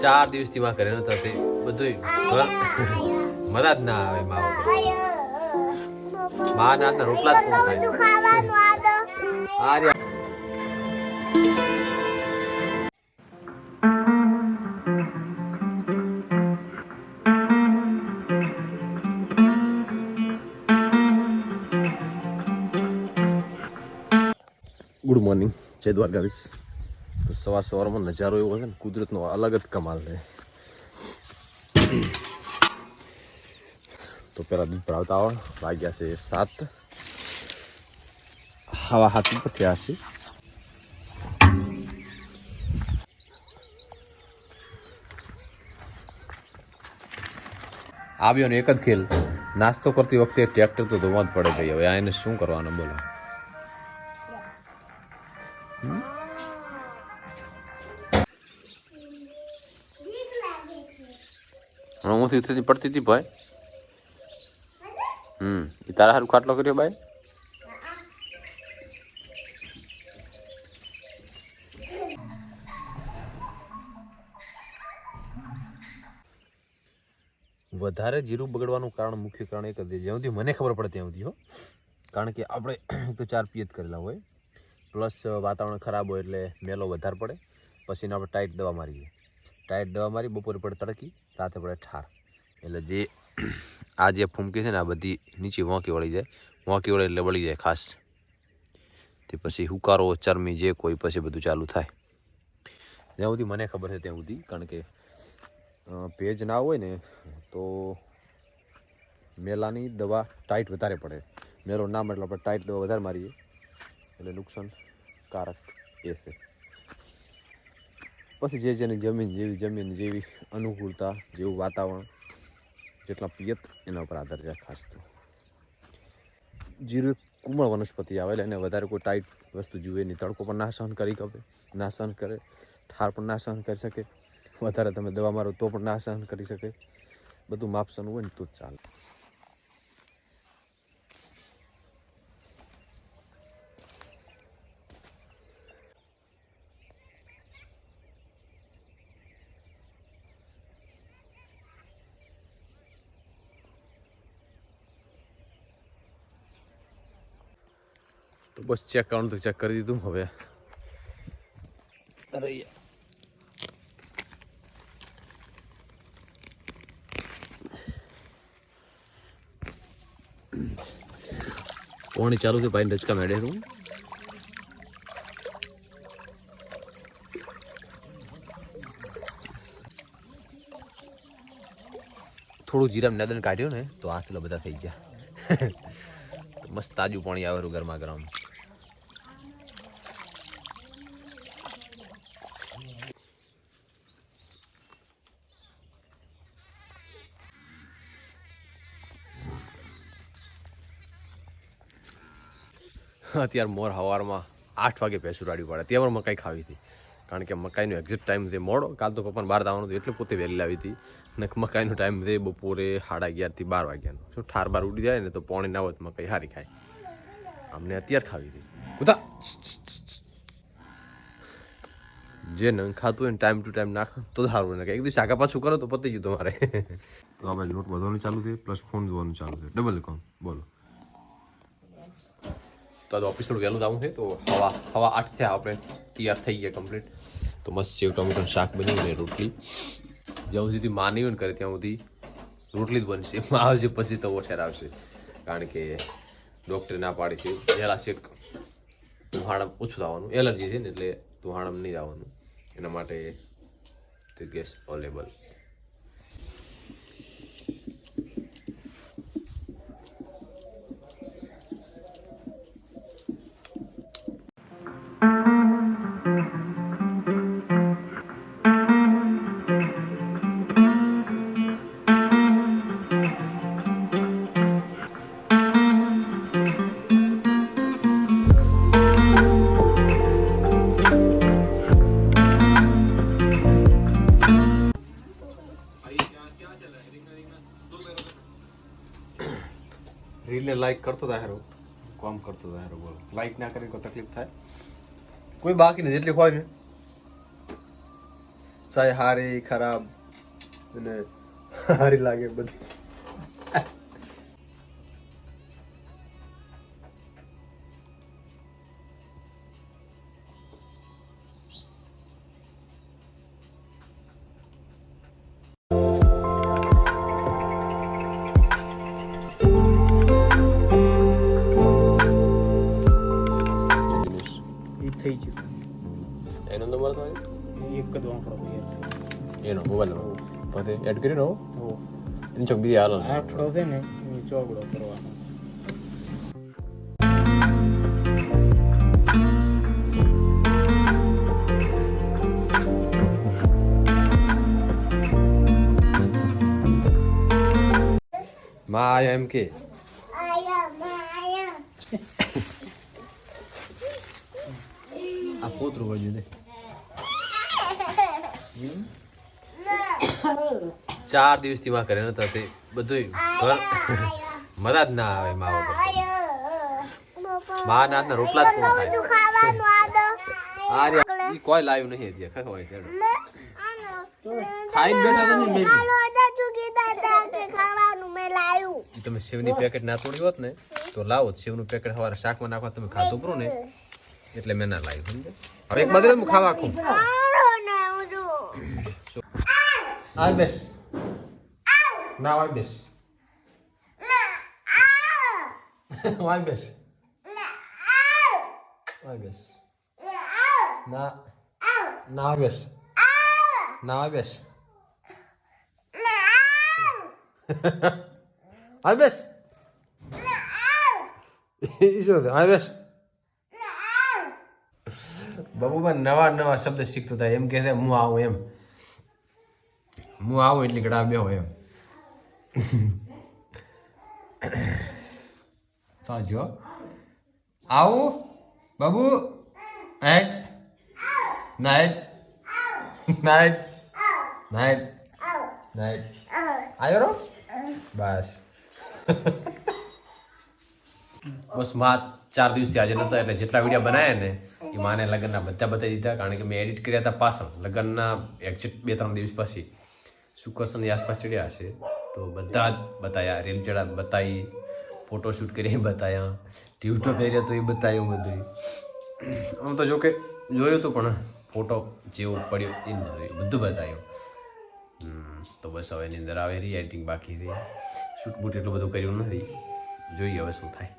ચાર દિવસથી માં ઘરે નતા તે બધું મજા જ ના આવે મા મા ના રોટલા જ આ. ગુડ મોર્નિંગ જય દ્વારકાધીશ. તો સવાર સવારમાં નજારો એવો છે ને, કુદરતનો અલગ જ કમાલ છે. તો પેલા દૂધ ભરાવતા આવો. વાગ્યા છે સાત. હવા હાથ ઉપર થયા છે. આવ્યો ને એક જ ખેલ. નાસ્તો કરતી વખતે ટ્રેક્ટર તો ધોવા જ પડે ભાઈ. હવે આ એને શું કરવાનું, બોલો. હમણાં હું સ્થિતિ પડતી હતી ભાઈ. હમ એ તારા હારું ખાટલો કર્યો ભાઈ વધારે જીરું બગડવાનું કારણ મુખ્ય કારણ એક જ જ્યાં સુધી મને ખબર પડે ત્યાં સુધી, હો. કારણ કે આપણે તો ચાર પિયત કરેલા હોય, પ્લસ વાતાવરણ ખરાબ હોય એટલે મેલો વધારે પડે, પછી આપણે ટાઈટ દવા મારીએ. ટાઈટ દવા મારી, બપોરે પડે તડકી, રાતે પડે ઠાર. એટલે જે આ જે ફૂમકી છે ને, આ બધી નીચે વાંકી વળી જાય. વાંકી વળે એટલે વળી જાય ખાસ. તે પછી હુકારો, ચરમી, જે કોઈ પછી બધું ચાલુ થાય. જ્યાં સુધી મને ખબર છે ત્યાં સુધી, કારણ કે પેજ ના હોય ને, તો મેલાની દવા ટાઈટ વધારે પડે. મેલો ના મળે એટલે આપણે ટાઈટ દવા વધારે મારીએ. એટલે નુકસાનકારક એ છે. પછી જે જેની જમીન જેવી જમીન જેવી અનુકૂળતા જેવું વાતાવરણ જેટલા પિયત, એના ઉપર આધાર છે ખાસ તો. જીરું કુમળ વનસ્પતિ આવે એટલે એને વધારે કોઈ ટાઈટ વસ્તુ જુએ નહીં. તડકો પણ ના સહન કરી શકે ના સહન કરે, ઠાર પણ ના સહન કરી શકે. વધારે તમે દવા મારો તો પણ ના સહન કરી શકે. બધું માપસન હોય ને તો જ ચાલે. તો બસ ચેક કરવાનું તો ચેક કરી દીધું હવે. અરે. પોણી ચાલુ છે ભાઈ રચકા મેળે હું થોડું જીરા નદન કાઢ્યો ને તો હાથલા બધા થઈ ગયા. તો મસ્ત તાજું પાણી આવેલું ગરમા ગરમ. અત્યારે મોર સવારમાં આઠ વાગે ભેંસું રાડ્યું પડે. ત્યાં પણ મકાઈ ખાવી હતી. કારણ કે મકાઈનો એક્ઝેક્ટ ટાઈમ છે મોડો. કાલ તો પપ્પાને બહાર જવાનું હતું એટલે પોતે વહેલી લાવી હતી. ને મકાઈનો ટાઈમ છે બપોરે સાડા અગિયારથી બાર વાગ્યાનો. શું ઠાર બાર ઉડી જાય ને તો પોણી ના હોય મકાઈ સારી ખાય. અમને અત્યારે ખાવી હતી. બધા જે નંગ ખાતું હોય ને ટાઈમ ટુ ટાઈમ નાખ, તો સારું નાખે એક દિવસ આગા પાછું કરો તો પતી ગયું તમારે. તો આ બાજુ લોટ વધવાનું ચાલુ છે પ્લસ ફોન જોવાનું ચાલુ છે. ડબલ કોમ બોલો. તો આજે ઓફિસ થોડું વહેલું જવું છે, તો હવા હવા આઠ થયા, આપણે તૈયાર થઈ ગયા કમ્પ્લીટ તો મસ્ત સેવ ટમેટાનું શાક બન્યું ને રોટલી. જ્યાં સુધી માં નહીં હોય ને કરે ત્યાં સુધી રોટલી જ બનશે. આવશે, પછી તો ઓછેર આવશે કારણ કે ડૉક્ટરે ના પાડી છે. પહેલાં શેક તુહાણમ ઓછું થવાનું. એલર્જી છે ને, એટલે તુહાણમ નહીં જવાનું. એના માટે ગેસ અવેલેબલ લાઈક કરતો થાય હેરો કામ કરતો હતા હેરો બોલો લાઈક ના કરે કોઈ તકલીફ થાય કોઈ બાકી નથી જેટલી હોય ને ચાહે હારી ખરાબ અને હારી લાગે બધી એનો નંબર તો એક જ વાંકડો એનો મોબાઈલ નંબર પછી એડ કરી નો હો? એની ચોક બીજી હાલ આઠડો છે ને એ ચોગડો કરવાનો માં એમ કે? પોતરું વજુ દે ચાર દિવસથી માં કરે નતા તે બધું ઘર મજા જ ના આવે મા વગર મા ના હાથના રોટલા જ આ રે ઈ કોઈ લાવ્યું નહીં ખબર હોય તેડો. ખાઈને બેઠા તો મેં તમે સેવની પેકેટ ના તોડી હોત ને તો લાવો જ. સેવનું પેકેટ સવારે શાકમાં નાખવા તમે ખાધું કરો ને એટલે મેં ના લાવ્યું સમજે હવે એક બધું હું ખાવા આખું. આરો ને ઉડો આ બેસ. ના આ બેસ. ના આ આ બેસ. ના આ આ બેસ. ના આ ના. આ ના આ બેસ. આ ના આ બેસ. ના આ બેસ ના આ ઈ શું છે? આ બેસ ના બાબુબા નવા નવા શબ્દ શીખતો થાય. એમ કહે હું આવું એમ. હું આવું એટલે ગડા બેહો એમ. સાંજો આવું? Babu? At night night night night આવ્યો રો બસ. બસમાં ચાર દિવસથી આજે નતા એટલે જેટલા વીડિયો બનાવ્યા ને એ માને લગ્નના બધા બતાવી દીધા, કારણ કે મેં એડિટ કર્યા હતા પાછળ. લગ્નના એક્ઝેક્ટ બે ત્રણ દિવસ પછી શુકરસની આસપાસ ચડ્યા હશે. તો બધા જ બતાવ્યા રીલ ચડા બતાવી ફોટોશૂટ કરી બતાવ્યા ટ્યુટો પહેર્યા તો એ બતાવ્યું બધું આમ તો જો કે જોયું હતું પણ ફોટો જેવો પડ્યો એ બધું બતાવ્યું તો બસ હવે એની અંદર આવે રી એડિટિંગ બાકી રહી. શૂટ બૂટ એટલું બધું કર્યું નથી. જોઈએ હવે શું થાય.